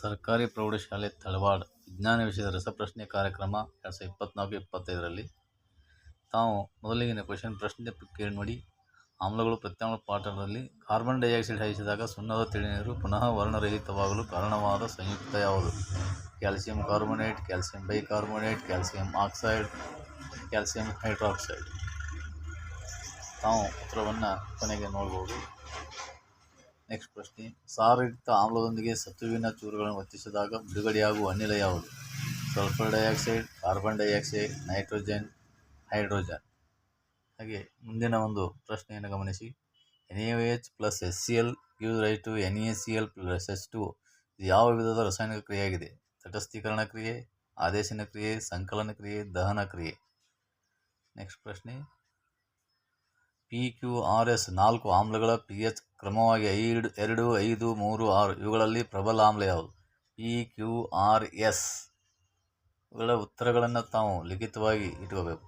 ಸರ್ಕಾರಿ ಪ್ರೌಢಶಾಲೆ ತಳವಾಡ ವಿಜ್ಞಾನ ವಿಷಯದ ರಸಪ್ರಶ್ನೆ ಕಾರ್ಯಕ್ರಮ ಎರಡು ಸಾವಿರದ ಇಪ್ಪತ್ತ್ನಾಲ್ಕು ಇಪ್ಪತ್ತೈದರಲ್ಲಿ ತಾವು ಮೊದಲಿಗಿನ ಕ್ವಶನ್ ಪ್ರಶ್ನೆ ಕೇಳಿ ನೋಡಿ, ಆಮ್ಲಗಳು ಪ್ರತ್ಯಾಮ್ಲ ಪಾಠದಲ್ಲಿ ಕಾರ್ಬನ್ ಡೈಆಕ್ಸೈಡ್ ಹಾಯಿಸಿದಾಗ ಸುಣ್ಣದ ತಿಳಿನೀರು ಪುನಃ ವರ್ಣರಹಿತವಾಗಲು ಕಾರಣವಾದ ಸಂಯುಕ್ತ ಯಾವುದು? Calcium carbonate, calcium bicarbonate, calcium oxide, calcium hydroxide. ತಾವು ಉತ್ತರವನ್ನು ಕೊನೆಗೆ ನೋಡ್ಬೋದು. ನೆಕ್ಸ್ಟ್ ಪ್ರಶ್ನೆ. ಸಾರಯುಕ್ತ ಆಮ್ಲದೊಂದಿಗೆ ಸತ್ತುವಿನ ಚೂರುಗಳನ್ನು ಒತ್ತಿಸಿದಾಗ ಬಿಡುಗಡೆಯಾಗುವ ಅನಿಲ ಯಾವುದು? Sulphur dioxide, carbon dioxide, nitrogen, hydrogen. ಹಾಗೆ ಮುಂದಿನ ಒಂದು ಪ್ರಶ್ನೆಯನ್ನು ಗಮನಿಸಿ. N A H plus S C L give right to N A C L plus S two ಇದು ಯಾವ ವಿಧದ ರಾಸಾಯನಿಕ ಕ್ರಿಯೆಯಾಗಿದೆ? ತಟಸ್ಥೀಕರಣ ಕ್ರಿಯೆ, ಆದೇಶನ ಕ್ರಿಯೆ, ಸಂಕಲನ ಕ್ರಿಯೆ, ದಹನ ಕ್ರಿಯೆ. ನೆಕ್ಸ್ಟ್ ಪ್ರಶ್ನೆ. ಪಿ ಕ್ಯೂ ಆರ್ ಎಸ್ ನಾಲ್ಕು ಆಮ್ಲಗಳ ಪಿ ಎಚ್ ಕ್ರಮವಾಗಿ ಎರಡು, ಐದು, ಮೂರು, ಆರು ಇವುಗಳಲ್ಲಿ ಪ್ರಬಲ ಆಮ್ಲ ಯಾವುದು? ಪಿ ಕ್ಯೂ ಆರ್ ಎಸ್ ಇವುಗಳ ಉತ್ತರಗಳನ್ನು ತಾವು ಲಿಖಿತವಾಗಿ ಇಟ್ಕೋಬೇಕು.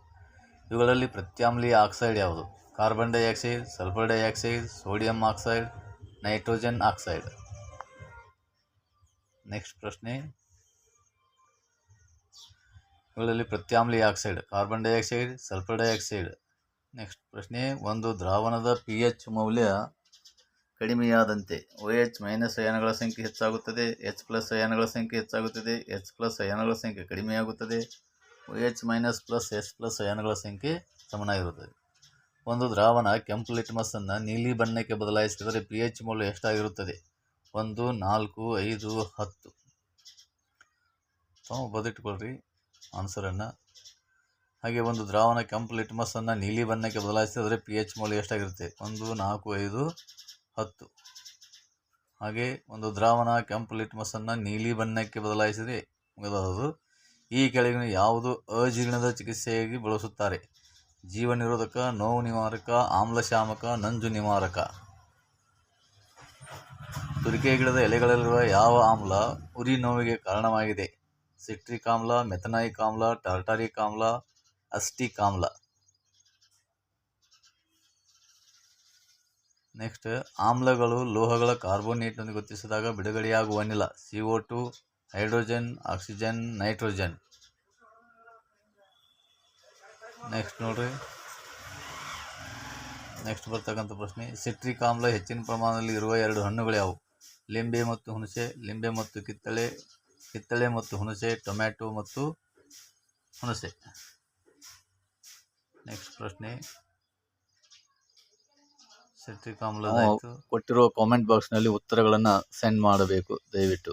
ಇವುಗಳಲ್ಲಿ ಪ್ರತ್ಯಾಮ್ಲೀಯ ಆಕ್ಸೈಡ್ ಯಾವುದು? Carbon dioxide, sulphur dioxide, sodium oxide, nitrogen oxide. Next ಪ್ರಶ್ನೆ. ಇವುಗಳಲ್ಲಿ ಪ್ರತ್ಯಾಮ್ಲೀಯ oxide, carbon dioxide, sulphur dioxide next ಪ್ರಶ್ನೆ, ಒಂದು ದ್ರಾವಣದ ಪಿ ಎಚ್ ಮೌಲ್ಯ ಕಡಿಮೆಯಾದಂತೆ ಒ ಎಚ್ ಮೈನಸ್ ಅಯಾನುಗಳ ಸಂಖ್ಯೆ ಹೆಚ್ಚಾಗುತ್ತದೆ ಎಚ್ ಪ್ಲಸ್ ಅಯಾನಗಳ ಸಂಖ್ಯೆ ಹೆಚ್ಚಾಗುತ್ತದೆ ಎಚ್ ಪ್ಲಸ್ ಅಯಾನುಗಳ ಸಂಖ್ಯೆ ಕಡಿಮೆಯಾಗುತ್ತದೆ O H minus plus H plus ಅಯಾನುಗಳ ಸಂಖ್ಯೆ ಸಮನಾಗಿರುತ್ತದೆ. ಒಂದು ದ್ರಾವಣ ಕೆಂಪು ಲಿಟ್ಮಸನ್ನು ನೀಲಿ ಬಣ್ಣಕ್ಕೆ ಬದಲಾಯಿಸಿದರೆ ಪಿ ಎಚ್ ಮೌಲ್ಯ ಎಷ್ಟಾಗಿರುತ್ತದೆ? ಒಂದು, ನಾಲ್ಕು, ಐದು, ಹತ್ತು. ಬದಿಟ್ಕೊಳ್ರಿ ಆನ್ಸರನ್ನು ಹಾಗೆ ಒಂದು ದ್ರಾವಣ ಕೆಂಪು ಲಿಟ್ಮಸನ್ನು ನೀಲಿ ಬಣ್ಣಕ್ಕೆ ಬದಲಾಯಿಸಿದರೆ ಪಿ ಎಚ್ ಮೌಲ್ಯ ಎಷ್ಟಾಗಿರುತ್ತೆ? ಒಂದು, ನಾಲ್ಕು, ಐದು, ಹತ್ತು. ಹಾಗೆ ಒಂದು ದ್ರಾವಣ ಕೆಂಪು ಲಿಟ್ಮಸನ್ನು ನೀಲಿ ಬಣ್ಣಕ್ಕೆ ಬದಲಾಯಿಸಿದರೆ ಮುಗಿದದು ಈ ಕೆಳಗಿನ ಯಾವುದು ಅಜೀರ್ಣದ ಚಿಕಿತ್ಸೆಯಾಗಿ ಬಳಸುತ್ತಾರೆ? ಜೀವ ನಿರೋಧಕ, ನೋವು ನಿವಾರಕ, ಆಮ್ಲಶಾಮಕ, ನಂಜು ನಿವಾರಕ. ತುರಿಕೆ ಗಿಡದ ಎಲೆಗಳಲ್ಲಿರುವ ಯಾವ ಆಮ್ಲ ಉರಿ ನೋವಿಗೆ ಕಾರಣವಾಗಿದೆ? ಸಿಟ್ರಿಕ್ ಆಮ್ಲ ಮೆಥನಾಯಿಕ್ ಆಮ್ಲ, ಟಾರ್ಟಾರಿಕ್ ಆಮ್ಲ ಅಸ್ಟಿಕ್ ಆಮ್ಲ ನೆಕ್ಸ್ಟ್ ಆಮ್ಲಗಳು ಲೋಹಗಳ ಕಾರ್ಬೋನೇಟ್ನೊಂದಿಗೆ ಗೊತ್ತಿಸಿದಾಗ ಬಿಡುಗಡೆಯಾಗುವ ಅನಿಲ C O two hydrogen oxygen nitrogen next ನೋಡ್ರಿ. ನೆಕ್ಸ್ಟ್ ಬರ್ತಕ್ಕಂಥ ಪ್ರಶ್ನೆ ಸಿಟ್ರಿಕ್ ಆಮ್ಲ ಹೆಚ್ಚಿನ ಪ್ರಮಾಣದಲ್ಲಿ ಇರುವ ಎರಡು ಹಣ್ಣುಗಳು ಯಾವುವು? ಲಿಂಬೆ ಮತ್ತು ಹುಣಸೆ, ಲಿಂಬೆ ಮತ್ತು ಕಿತ್ತಳೆ ಕಿತ್ತಳೆ ಮತ್ತು ಹುಣಸೆ, ಟೊಮ್ಯಾಟೊ ಮತ್ತು ಹುಣಸೆ. ನೆಕ್ಸ್ಟ್ ಪ್ರಶ್ನೆ. ಕೊಟ್ಟಿರುವ ಕಾಮೆಂಟ್ ಬಾಕ್ಸ್ನಲ್ಲಿ ಉತ್ತರಗಳನ್ನು ಸೆಂಡ್ ಮಾಡಬೇಕು ದಯವಿಟ್ಟು.